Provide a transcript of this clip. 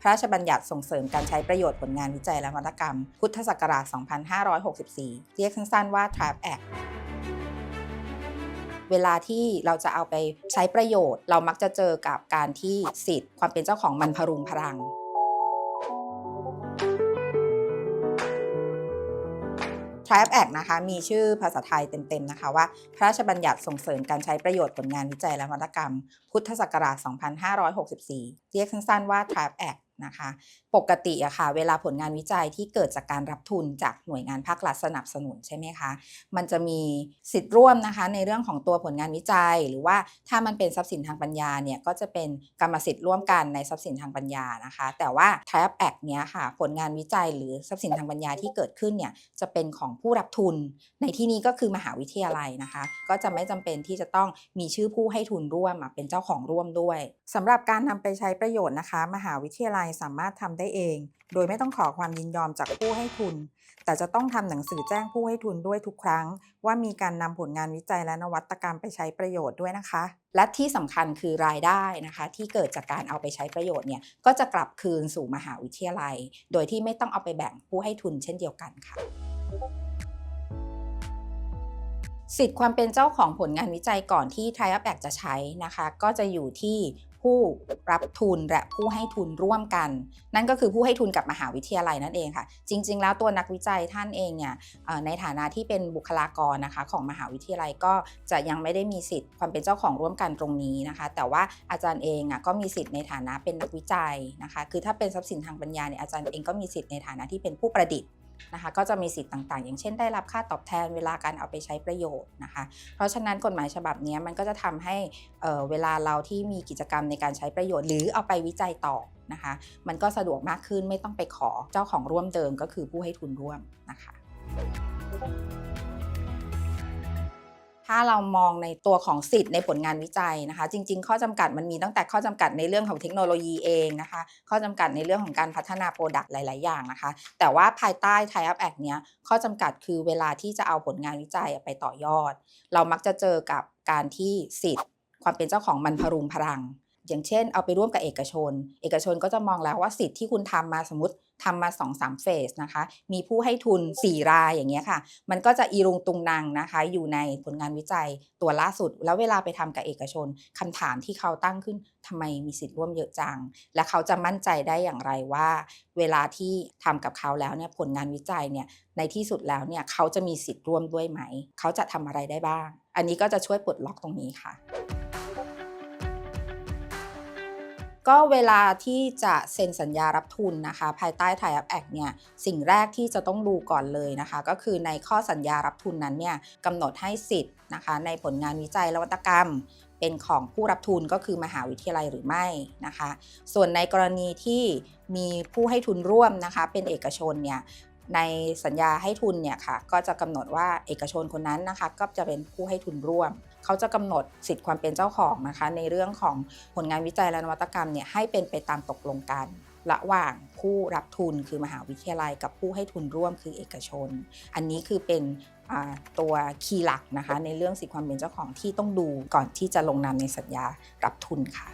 พระราชบัญญัติส่งเสริมการใช้ประโยชน์ผลงานวิจัยและนวัตกรรม พุทธศักราช 2564 เรียกสั้นๆว่า TRAP Act เวลาที่เราจะเอาไปใช้ประโยชน์ เรามักจะเจอกับการที่สิทธิ์ความเป็นเจ้าของมันพรุงพรัง TRIAP Act นะคะ มีชื่อภาษาไทยเต็มๆนะคะว่า พระราชบัญญัติส่งเสริมการใช้ประโยชน์ผลงานวิจัยและนวัตกรรม พุทธศักราช 2564 เรียกสั้นๆว่า TRIAP Act นะคะ ปกติอะค่ะ เวลาผลงานวิจัยที่เกิดจากการรับทุนจากหน่วยงานภาครัฐสนับสนุนใช่ไหมคะ มันจะมีสิทธิ์ร่วมนะคะ ในเรื่องของตัวผลงานวิจัย หรือว่าถ้ามันเป็นทรัพย์สินทางปัญญาเนี่ยก็จะเป็นกรรมสิทธิ์ร่วมกันในทรัพย์สินทางปัญญานะคะ แต่ว่า TRAP Act เนี้ยค่ะ ผลงานวิจัยหรือทรัพย์สินทางปัญญาที่เกิดขึ้นเนี่ยจะเป็นของผู้รับทุน ในที่นี้ก็คือมหาวิทยาลัยนะคะ ก็จะไม่จำเป็นที่จะต้องมีชื่อผู้ให้ทุนร่วมเป็นเจ้าของร่วมด้วยสำหรับการนำไปใช้ประโยชน์นะคะ มหาวิทยาลัยสามารถทำได้เอง โดยไม่ต้องขอความยินยอมจากผู้ให้ทุน แต่จะต้องทำหนังสือแจ้งผู้ให้ทุนด้วยทุกครั้ง ว่ามีการนำผลงานวิจัยและนวัตกรรมไปใช้ประโยชน์ด้วยนะคะ และที่สำคัญคือรายได้นะคะ ที่เกิดจากการเอาไปใช้ประโยชน์เนี่ยก็จะกลับคืนสู่มหาวิทยาลัย โดยที่ไม่ต้องเอาไปแบ่งผู้ให้ทุนเช่นเดียวกันค่ะสิทธิ์ความเป็นเจ้าของผลงานวิจัยก่อนที่ TriUp Act จะใช้นะคะ ก็จะอยู่ที่ ผู้รับทุนและผู้ให้ทุนร่วมกัน นั่นก็คือผู้ให้ทุนกับมหาวิทยาลัยนั่นเองค่ะ จริง ๆ แล้วตัวนักวิจัยท่านเองเนี่ยในฐานะที่เป็นบุคลากรนะคะของมหาวิทยาลัยก็จะยังไม่ได้มีสิทธิ์ความเป็นเจ้าของร่วมกันตรงนี้นะคะ แต่ว่าอาจารย์เองอะก็มีสิทธิ์ในฐานะเป็นนักวิจัยนะคะ คือถ้าเป็นทรัพย์สินทางปัญญาเนี่ยอาจารย์เองก็มีสิทธิ์ในฐานะที่เป็นผู้ประดิษฐ์ นะคะก็จะมีสิทธิ์ต่างๆ อย่างเช่นได้รับค่าตอบแทนเวลาการเอาไปใช้ประโยชน์นะคะ เพราะฉะนั้นกฎหมายฉบับนี้มันก็จะทำให้เอ่อเวลาเราที่มีกิจกรรมในการใช้ประโยชน์ หรือเอาไปวิจัยต่อนะคะ มันก็สะดวกมากขึ้นไม่ต้องไปขอเจ้าของร่วมเดิมก็คือผู้ให้ทุนร่วมนะคะ ถ้าเรามองในตัวของสิทธิ์ในผลงานวิจัยนะคะ จริง ๆ ข้อจำกัดมันมีตั้งแต่ข้อจำกัดในเรื่องของเทคโนโลยีเองนะคะ ข้อจำกัดในเรื่องของการพัฒนาโปรดักต์หลาย ๆ อย่างนะคะ แต่ว่าภายใต้ Tie Up Act เนี้ยข้อจำกัดคือเวลาที่จะเอาผลงานวิจัยไปต่อยอด เรามักจะเจอกับการที่สิทธิ์ ความเป็นเจ้าของมันพรุงพรัง อย่างเช่น เอาไปร่วมกับเอกชน เอกชนก็จะมองแล้วว่าสิทธิ์ที่คุณทำมาสมมติ ทำมา2-3เฟสนะคะ มีผู้ให้ทุน 4 รายอย่างเงี้ยค่ะ มันก็จะอีรุงตุงนางนะคะ อยู่ในผลงานวิจัยตัวล่าสุด แล้วเวลาไปทำกับเอกชนคำถามที่เขาตั้งขึ้นทำไมมีสิทธิ์ร่วมเยอะจัง และเขาจะมั่นใจได้อย่างไรว่า เวลาที่ทำกับเขาแล้วเนี่ยผลงานวิจัยเนี่ยในที่สุดแล้วเนี่ยเขาจะมีสิทธิ์ร่วมด้วยไหม เขาจะทำอะไรได้บ้าง อันนี้ก็จะช่วยปลดล็อกตรงนี้ค่ะ ก็เวลาที่จะเซ็นสัญญารับทุนนะคะ ภายใต้ Tie Up Act เนี่ยสิ่งแรกที่จะต้องดูก่อนเลยนะคะ ก็คือในข้อสัญญารับทุนนั้นเนี่ยกำหนดให้สิทธิ์นะคะ ในผลงานวิจัยและนวัตกรรม เป็นของผู้รับทุนก็คือมหาวิทยาลัยหรือไม่นะคะ ส่วนในกรณีที่มีผู้ให้ทุนร่วมนะคะ เป็นเอกชนเนี่ยในสัญญาให้ทุนเนี่ยค่ะก็จะกำหนดว่าเอกชนคนนั้นนะคะ ก็จะเป็นผู้ให้ทุนร่วม เขาจะกำหนดสิทธิความเป็นเจ้าของนะคะ ในเรื่องของผลงานวิจัยและนวัตกรรมเนี่ยให้เป็นไปตามตกลงกันระหว่างผู้รับทุนคือมหาวิทยาลัย กับผู้ให้ทุนร่วมคือเอกชน อันนี้คือเป็นตัวคีย์หลักนะคะ ในเรื่องสิทธิความเป็นเจ้าของที่ต้องดูก่อนที่จะลงนามในสัญญารับทุนค่ะ